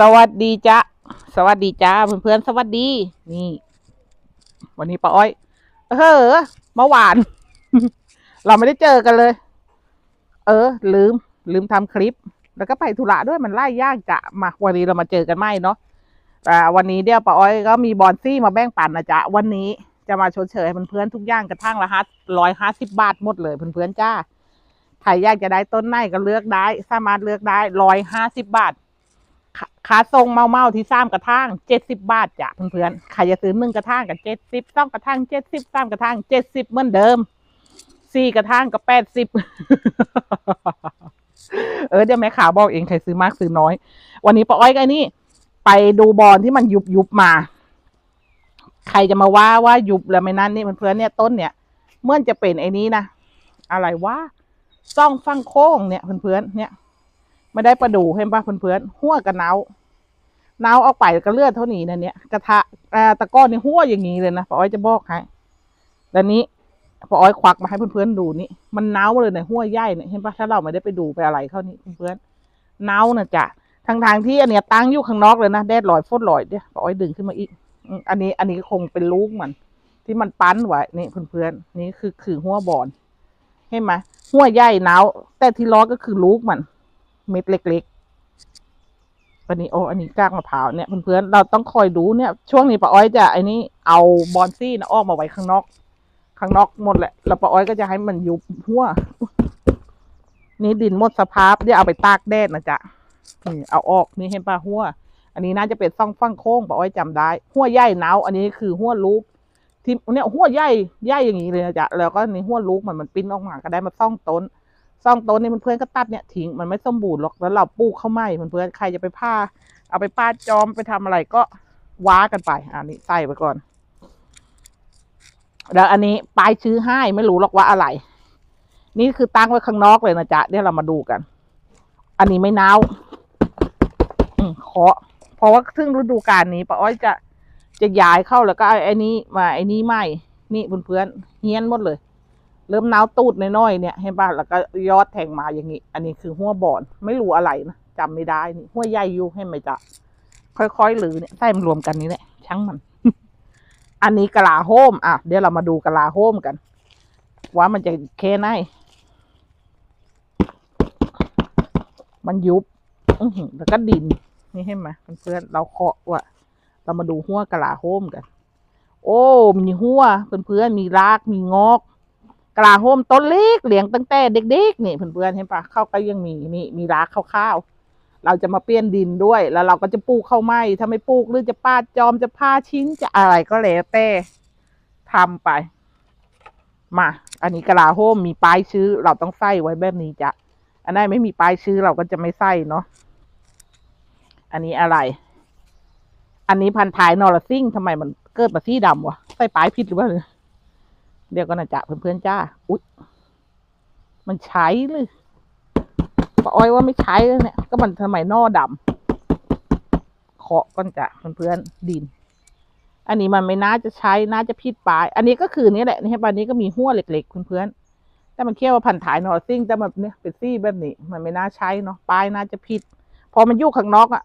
สวัสดีจ้าสวัสดีจ้าเพื่อนๆ สวัสดี นี่ วันนี้ป้าอ้อย เออเมื่อวาน เราไม่ได้เจอกันเลย เออ ลืม ลืมทำคลิป แล้วก็ไปธุระด้วยมันไล่ยากจะมาวันนี้เรามาเจอกันไหมเนาะแต่วันนี้เดี๋ยวป้าอ้อยก็มีบอนซี่มาแบ่งปันนะจ๊ะวันนี้จะมาชดเชยให้เพื่อนๆทุกอย่างกระทั่งละฮัร้อยห้าสิบบาทหมดเลยเพื่อนๆจ้าใครอยากจะได้ต้นไหนก็เลือกได้ สามารถเลือกได้ร้อยห้าสิบบาท ขาทรงเมาเมาที่สามกระทั่งเจ็ดสิบบาทจ้ะเพื่อนๆใครจะซื้อหนึ่งกระทั่งกับเจ็ดสิบสองกระทั่งเจ็ดสิบสามกระทั่งเจ็ดสิบเหมือนเดิมสี่กระทั่งกับแปดสิบเออเดี๋ยวแม่ข่าวบอกเองใครซื้อมากซื้อน้อย วันนี้ป้าอ้อยก็ไอ้นี่ ไปดูบอลที่มันยุบยุบมา ใครจะมาว่าว่ายุบแล้วไม่นั่นนี่เพื่อนๆเนี่ยต้นเนี่ยเมื่อจะเป็นไอ้นี้นะอะไรวะซ่องฟังโค้งเนี่ยเพื่อนๆเนี่ยไม่ได้ประดูเห็นปะเพื่อนๆหัวกระเนา เนาออกไปก็เลือดเท่านี้นะเนี่ยกระทะตะก้อนนี่หัวอย่างนี้เลยนะป้าอ้อยจะบอกให้แล้วนี้ป้าอ้อยควักมาให้เพื่อนๆดูนี่มันเนาเลยเนี่ยหัวใหญ่เนี่ยเห็นปะถ้าเราไม่ได้ไปดูไปอะไรเข้านี่เพื่อนๆเนานะจ๊ะทางทางที่อันเนี้ยตั้งอยู่ข้างนอกเลยนะแดดลอยฟดลอยเดี๋ยป้าอ้อยดึงขึ้นมาอีกอันนี้อันนี้คงเป็นลูกมัน ที่มันปั้นไว้นี่เพื่อนๆนี่คือคือหัวบอนเห็นไหมหัวใหญ่เนาแต่ที่ล้อก็คือลูกมัน เม็ดเล็ก ๆ อันนี้โอ้อันนี้ก้างมะพร้าวเนี่ยเพื่อนๆเราต้องคอยดูเนี่ย ช่วงนี้ป้าอ้อยจะไอ้นี่เอาบอนซี่นะออกมาไว้ข้างนอก ข้างนอกหมดแหละแล้วป้าอ้อยก็จะให้มันยุบหัวนี่ดินหมดสภาพเดี๋ยวเอาไปตากแดดนะจ๊ะนี่เอาออกนี่เห็นป่ะหัว อันนี้น่าจะเป็นซ่องฟังโค้งป้าอ้อยจำได้ หัวใหญ่เนาอันนี้คือหัวลูกที่เนี่ยหัวใหญ่ใหญ่อย่างนี้เลยนะจ๊ะแล้วก็ในหัวลูกมันมันปิ้นออกมาก็ได้มาซ่องต้น ซ่องต้นนี่เพื่อนๆก็ตัดเนี่ยทิ้งมันไม่สมบูรณ์หรอกแล้วเราปลูกเข้าไม่เพื่อนๆใครจะไปผ้า เอาไปป้าจอมไปทำอะไรก็ว้ากันไปอันนี้ใส่ไปก่อน แล้วอันนี้ปลายชื้อให้ไม่รู้หรอกว่าอะไร นี่คือตั้งไว้ข้างนอกเลยนะจ๊ะเดี๋ยวเรามาดูกัน อันนี้ไม่เน่าเคาะเพราะว่าซึ่งฤดูกาลนี้ป้าอ้อยจะจะย้ายเข้าแล้วก็ไอ้นี้มาไอ้นี้ไม่นี่เพื่อนๆเฮี้ยนหมดเลย เริ่มหนาวตูดน้อยๆเนี่ยเห็นป่ะแล้วก็ยอดแทงมาอย่างนี้ อันนี้คือหัวบอน ไม่รู้อะไรนะจำไม่ได้นี่หัวใหญ่อยู่ให้ไหมจ๊ะค่อยๆหรือเนี่ยใส่มันรวมกันนี่แหละช่างมัน อันนี้กะลาโฮมอะเดี๋ยวเรามาดูกะลาโฮมกัน ว่ามันจะแค่ไหนมันยุบอือแล้วก็ดินนี่เห็นไหมเพื่อนเราเคาะว่าเรามาดูหัวกะลาโฮมกัน โอ้ มีหัวเพื่อนๆมีรากมีงอก กลาโฮมต้นเล็กเลี้ยงตั้งแต่เด็กๆนี่เพื่อนๆเห็นปะเข้าก็ยังมีนี่มีรากข้าวๆเราจะมาเปลี่ยนดินด้วย แล้วเราก็จะปลูกข้าวไม้ถ้าไม่ปลูกหรือจะปาดจอมจะผ้าชิ้นจะอะไรก็แล้วแต่ทำไป มา อันนี้กะลาโฮมมีป้ายชื่อ เราต้องใส่ไว้แบบนี้จ้ะอันไหนไม่มีป้ายชื่อเราก็จะไม่ใส่เนาะอันนี้อะไร อันนี้พันท้ายนอร์ซิ่งทำไมมันเกิดมาสีดำวะใส่ป้ายผิดหรือเปล่า เดี๋ยวก็นะจ๊ะเพื่อนๆจ้า อุ๊ย มันใช้เลยป้าอ้อยว่าไม่ใช้แล้วเนี่ย ก็มันทำไมนอดำเคาะก้อนจ้ะเพื่อนๆดิน อันนี้มันไม่น่าจะใช้ น่าจะพิดปลาย อันนี้ก็คือนี่แหละนี่ปลายนี้ก็มีหัวเล็กๆเพื่อนๆ แต่มันเคี่ยวว่าพันถ่ายนอร์ซิ่งแต่แบบเนี้ยเป็นซี่แบบนี้ มันไม่น่าใช้เนาะ ปลายน่าจะผิด พอมันยู่ข้างนอกอะ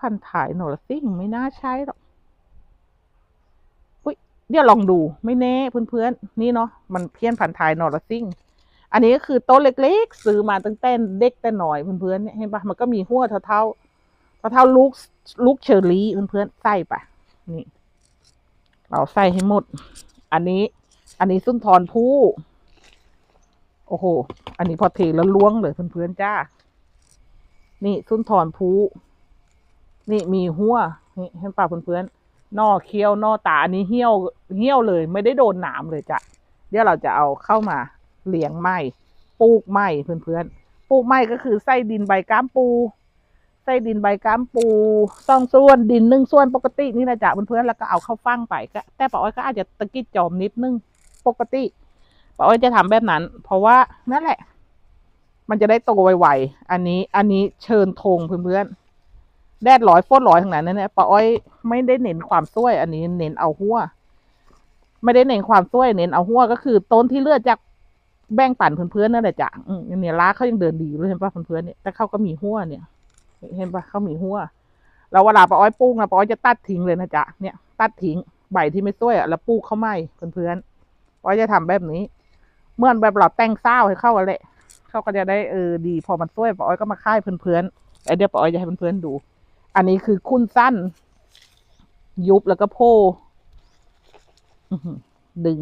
พันถ่ายนอร์ซิ่งไม่น่าใช้หรอก เดี๋ยวลองดูไม่แน่เพื่อนๆนี่เนาะมันเพี้ยนพันธุ์ไทยนอร์ซิ่งอันนี้ก็คือโต้นเล็กๆ ซื้อมาตั้งแต่เด็กแต่หน่อยเพื่อนๆเนี่ยเห็นปะมันก็มีหัวเท่าเท่าๆเท่าๆลูกลูกเชอรี่เพื่อนๆใส่ไปนี่ เราใส่ให้หมด อันนี้ อันนี้สุนทรผู้โอ้โห อันนี้พอเทแล้วล้วงเลยเพื่อนๆจ้า นี่สุนทรผู้นี่มีหัวนี่เห็นปะเพื่อนๆ นอเคี้ยวนอตาอันนี้เหี่ยวเหี่ยวเลย ไม่ได้โดนหนามเลยจ้ะเดี๋ยวเราจะเอาเข้ามาเลี้ยงไม้ปลูกไม้เพื่อนๆปลูกไม้ก็คือใส่ดินใบก้ามปูใส่ดินใบก้ามปูสองส่วนดินหนึ่งส่วนปกตินี่นะจ๊ะเพื่อนๆแล้วก็เอาเข้าฟังไปก็แต่ป้าอ้อยก็อาจจะตะกี้จอมนิดนึงปกติป้าอ้อยจะทำแบบนั้น เพราะว่านั่นแหละ มันจะได้โตไวๆอันนี้อันนี้เชิญธงเพื่อนๆ แดดร้อยโฟดร้อยทั้งนั้นนะเนี่ยป้าอ้อยไม่ได้เน้นความสวย อันนี้เน้นเอาหัวไม่ได้เน้นความสวยเน้นเอาหัวก็คือต้นที่เลือดจากแบ่งปั่นเพื่อนๆนั่นแหละจ้ะอืมเนี่ยล้าเขายังเดินดีเลยเห็นป่ะเพื่อนๆเนี่ยแต่เขาก็มีหัวเนี่ย เห็นปะเขามีหัวแล้วเวลาป้าอ้อยปลูกนะป้าอ้อยจะตัดทิ้งเลยนะจ๊ะเนี่ย ตัดทิ้งใบที่ไม่สวยอะแล้วปลูกเข้าใหม่เพื่อนๆป้าอ้อยจะทำแบบนี้เมื่อนแบบเราแต่งเศร้าให้เข้าอะแหละเขาก็จะได้เออดี พอมันสวยป้าอ้อยก็มาค่ายเพื่อนๆไอเดียป้าอ้อยจะให้เพื่อนๆดู อันนี้คือคุ้นสั้น ยุบแล้วก็โพดึง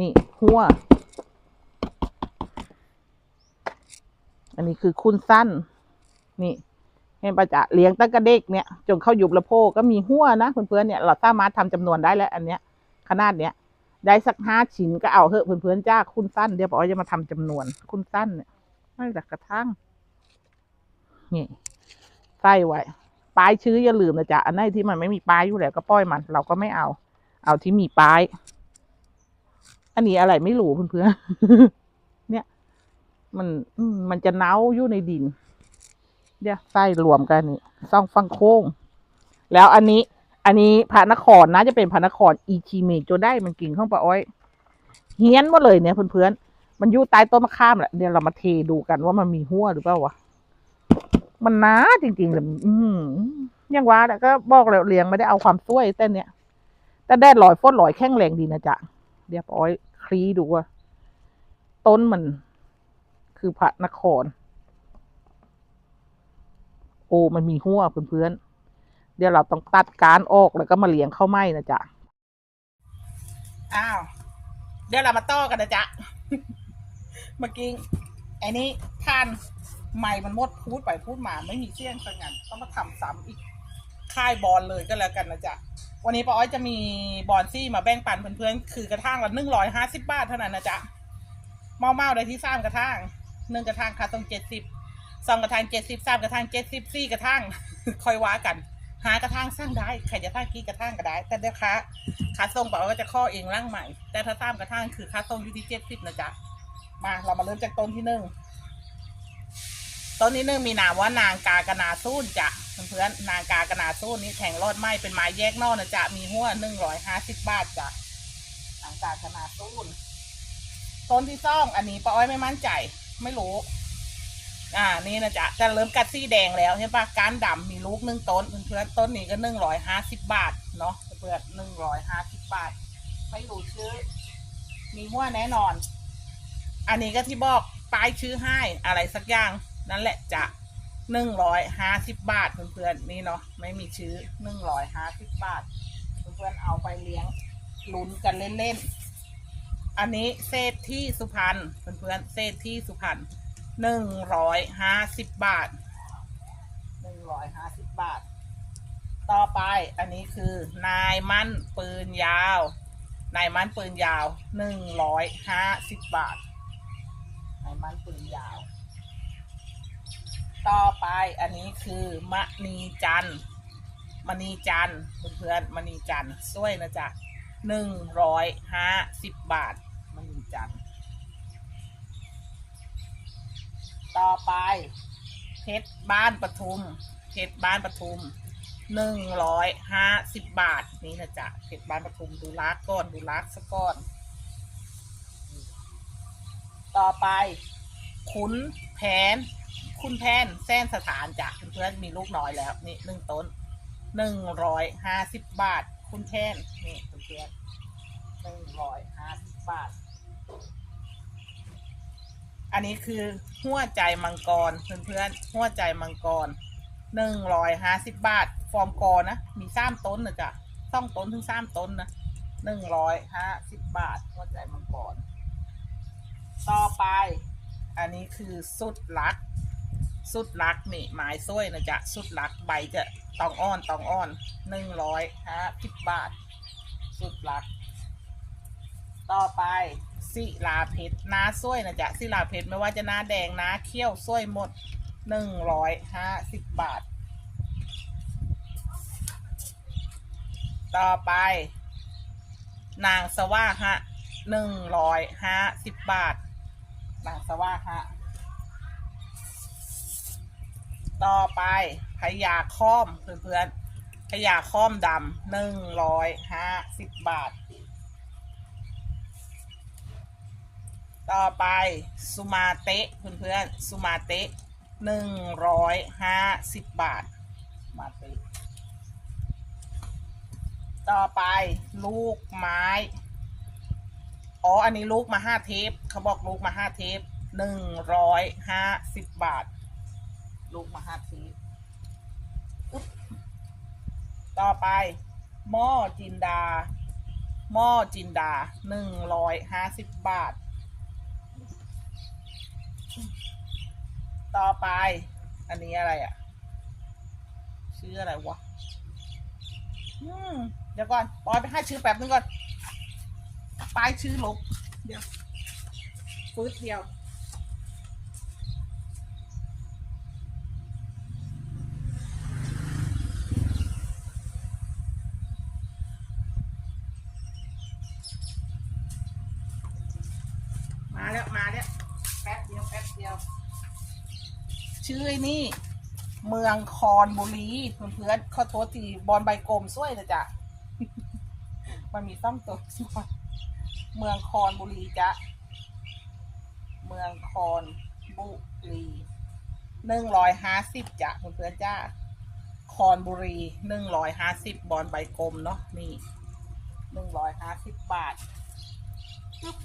นี่หัว อันนี้คือคุณสั้น นี่เห็นปะจะเลี้ยงตั้งกระเด็กเนี่ยจนเข้ายุบละโพก็มีหัวนะเพื่อนๆเนี่ย เราสามารถทำจำนวนได้แล้วอันเนี้ย ขนาดเนี้ยได้สักห้าชิ้นก็เอาเหอะเพื่อนๆจ้าคุณสั้นเดี๋ยวบอกว่าจะมาทำจำนวนคุณสั้นเนี่ยไม่จากกระทั่งนี่ ใส่ไว้ปลายชื้ออย่าลืมนะจ๊ะอันไหนที่มันไม่มีปลายอยู่แล้วก็ปล่อยมัน เราก็ไม่เอา เอาที่มีปลาย อันนี้อะไรไม่รู้เพื่อนๆเนี่ย มันมันจะเน่าอยู่ในดินเดี๋ยวไส้รวมกันนี่ซ่องฟังโค้ง แล้วอันนี้ อันนี้พระนครนะจะเป็นพระนครอีชีเมจนได้มันกิ่งข้างปะอ้อยเฮี้ยนหมดเลยเนี่ยเพื่อนๆมันอยู่ใต้ต้นมะขามแหละเดี๋ยวเรามาเทดูกันว่ามันมีหัวหรือเปล่าวะ มันหนาจริงๆเลยอืมยังว่าแต่ก็บอกแล้วเลี้ยงไม่ได้เอาความสวยแต่เนี่ยแต่แดดลอยฝนลอยแข็งแรงดีนะจ๊ะเดี๋ยวปะอ้อยคลีดูว่าต้นมัน คือพระนคร โอ้มันมีหัวเพื่อนๆ เดี๋ยวเราต้องตัดการออกแล้วก็มาเลี้ยงเข้าไหมนะจ๊ะ อ้าว เดี๋ยวเรามาต่อกันนะจ๊ะ เมื่อกี้ไอ้นี้ท่าน ใหม่มันหมดพูดไปพูดมาไม่มีเชี่ยงสังงานต้องมาทำซ้ำอีกค่ายบอลเลยก็แล้วกันนะจ๊ะวันนี้ป้าอ้อยจะมีบอลซี่มาแบ่งปันเพื่อนๆคือกระทั่งละหนึ่งร้อยห้าสิบบาทเท่านั้นนะจ๊ะเมาเมาๆได้ที่สามกระทั่งหนึ่งกระทั่งค่าต้องเจ็ดสิบสองกระทั่งเจ็ดสิบสามกระทั่งเจ็ดสิบสี่กระทั่งคอยว่ากัน หากระทั่งสร้างได้ใครจะทั้งกี่กระทั่งก็ได้ แต่เดี๋ยวค่าค่าส่งบอกว่าจะข้อเองร่างใหม่ แต่ถ้าสามกระทั่งคือค่าส่งอยู่ที่เจ็ดสิบนะจ๊ะมาเรามาเริ่มจากต้นที่หนึ่ง ต้นที่หนึ่งมีนามว่านางกากนาซูนจ้ะเพื่อนๆนางกากนาซูนนี่แทงรอดไม้เป็นไม้แยกนอกนะจ๊ะมีหัวหนึ่งร้อยห้าสิบบาทจ้ะนางกากนาซูนต้นที่ซ่องอันนี้ป้าอ้อยไม่มั่นใจ ไม่รู้ อ่านี่นะจ๊ะจะเริ่มกัดซี่แดงแล้วใช่ปะก้านดำมีลูกหนึ่งต้นเพื่อนๆต้นนี้ก็หนึ่งร้อยห้าสิบบาทเนาะเพื่อนหนึ่งร้อยห้าสิบบาท ไม่รู้ชื่อ มีหัวแน่นอน อันนี้ก็ที่บอกป้ายชื่อให้อะไรสักอย่าง นั่นแหละจะหนึ่งร้อยห้าสิบบาทเพื่อนๆนี่เนาะไม่มีชื่อหนึ่งร้อยห้าสิบบาท เพื่อนๆเอาไปเลี้ยงลุ้นกันเล่นๆ อันนี้เศษที่สุพรรณเพื่อนๆเศษที่สุพรรณหนึ่งร้อยห้าสิบบาทหนึ่งร้อยห้าสิบบาท ต่อไปอันนี้คือนายมั่นปืนยาว นายมั่นปืนยาวหนึ่งร้อยห้าสิบบาท นายมั่นปืนยาว ต่อไปอันนี้คือมณีจันมณีจันเพื่อนๆมณีจันช่วยนะจ๊ะหนึ่งร้อยห้าสิบบาทมณีจันต่อไปเพชรบ้านปทุมเพชรบ้านปทุมหนึ่งร้อยห้าสิบบาทนี่นะจ๊ะเพชรบ้านปทุมดูลักก่อนดูลักสะก่อน ต่อไปขุนแผน คุณแพนแซนสถานจ้ะเพื่อนมีลูกน้อยแล้ว นี่หนึ่งต้นหนึ่งร้อยห้าสิบบาท คุณแพนนี่เพื่อนหนึ่งร้อยห้าสิบบาท อันนี้คือหัวใจมังกรเพื่อนๆหัวใจมังกรหนึ่งร้อยห้าสิบบาท ฟอร์มกอนะ มีสามต้นนะจ๊ะต้องต้นถึงสามต้นนะหนึ่งร้อยห้าสิบบาทหัวใจมังกร ต่อไป อันนี้คือสุดลัก สุดลักนี่ไม้ซ้วยนะจ๊ะสุดลักใบจะตองอ้อนตองอ้อนหนึ่งร้อยห้าสิบบาท สุดลัก ต่อไปศิลาเพชรน้าซ้วยนะจ๊ะศิลาเพชรไม่ว่าจะหน้าแดงหน้าเขี้ยวซ้วยหมดหนึ่งร้อยห้าสิบบาท ต่อไป นางสว่าฮะหนึ่งร้อยห้าสิบบาท นางสว่าฮะ ต่อไปพญาค้อมเพื่อนๆพญาค้อมดำหนึ่งร้อยห้าสิบบาท ต่อไปสุมาเตะเพื่อนๆสุมาเตะหนึ่งร้อยห้าสิบบาทมาติต่อไปลูกไม้อ๋อ อันนี้ลูกมาห้าเทป เขาบอกลูกมาห้าเทปหนึ่งร้อยห้าสิบบาท ลูกมาหาเทปอึ๊บต่อไป หม้อจินดา หม้อจินดาหนึ่งร้อยห้าสิบบาท ต่อไป อันนี้อะไรอะ ชื่ออะไรวะ อืม เดี๋ยวก่อนปอยไปให้ชื่อแป๊บนึงก่อน ป้ายชื่อลบ เดี๋ยวฟืดเดียว มาแล้วมาแล้วแป๊บเดียวแป๊บเดียว ชื่อไอ้นี่ เมืองคอนบุรีเพื่อนๆเขาโทษทีบอลใบกลมซวยนะจ๊ะมันมีต้องตัวซ้วยเมืองคอนบุรีจ๊ะเมืองคอนบุรีหนึ่งร้อยห้าสิบจ้ะเพื่อนๆจ้าคอนบุรีหนึ่งร้อยห้าสิบบอลใบกลมเนาะนี่หนึ่งร้อยห้าสิบบาทปึ๊บ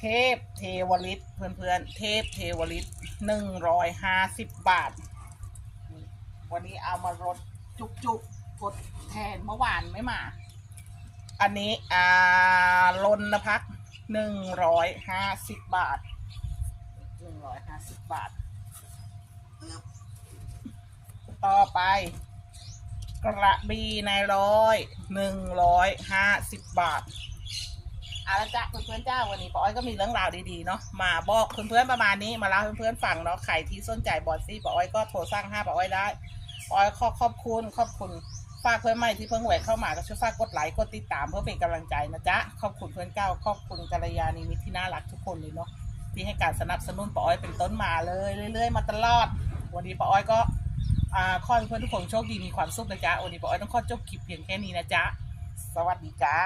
เทพเทวฤทธิ์เพื่อนๆเทพเทวฤทธิ์หนึ่งร้อยห้าสิบบาท วันนี้เอามารดจุกๆกดแทนเมื่อวานไม่มา อันนี้อ่าลนนะพักหนึ่งร้อยห้าสิบบาทหนึ่งร้อยห้าสิบบาท ต่อไป กระบี่ในร้อยหนึ่งร้อยห้าสิบบาท อาละจ้ะเพื่อนๆเจ้าวันนี้ป้าอ้อยก็มีเรื่องราวดีๆเนาะมาบอกเพื่อนๆประมาณนี้มาเล่าให้เพื่อนๆฟังเนาะใครที่สนใจบอลซี่ป้าอ้อยก็โทรสร้างห้าป้าอ้อยได้ป้าอ้อยขอขอบคุณขอบคุณฝากเพื่อนใหม่ที่เพิ่งแหวกเข้ามาก็ช่วยฝากกดไลค์กดติดตามเพื่อเป็นกำลังใจนะจ๊ะขอบคุณเพื่อนเก้าขอบคุณกัลยาณีมิตรที่น่ารักทุกคนเลยเนาะที่ให้การสนับสนุนป้าอ้อยเป็นต้นมาเลยเรื่อย ๆ มาตลอด วันนี้ป้าอ้อยก็อ่าขอให้เพื่อนทุกคนโชคดีมีความสุขนะจ๊ะวันนี้ป้าอ้อยต้องขอจบคลิปเพียงแค่นี้นะจ๊ะสวัสดีจ้า